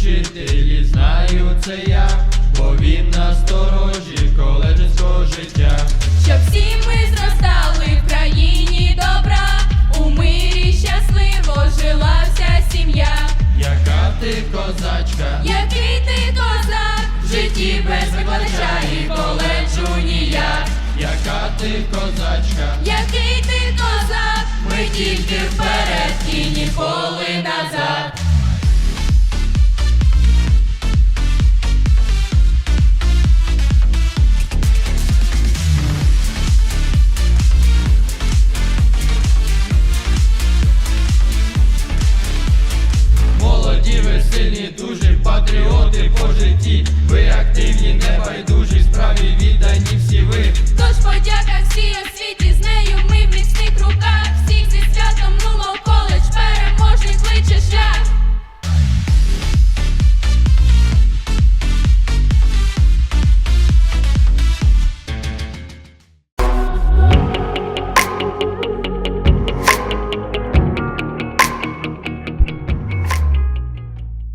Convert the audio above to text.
учителі, знаю це я, бо він насторожі коледжинського життя. Щоб всі ми зростали в країні добра, у мирі щасливо жила вся сім'я. Яка ти козачка, Який ти козак, в житті без викладача і коледжу ніяк. яка ти козачка, Який ти козак, ми тільки вперед роботи по житті, ви активні, небайдужі, справі віддані всі ви. Тож подяка всі, всі.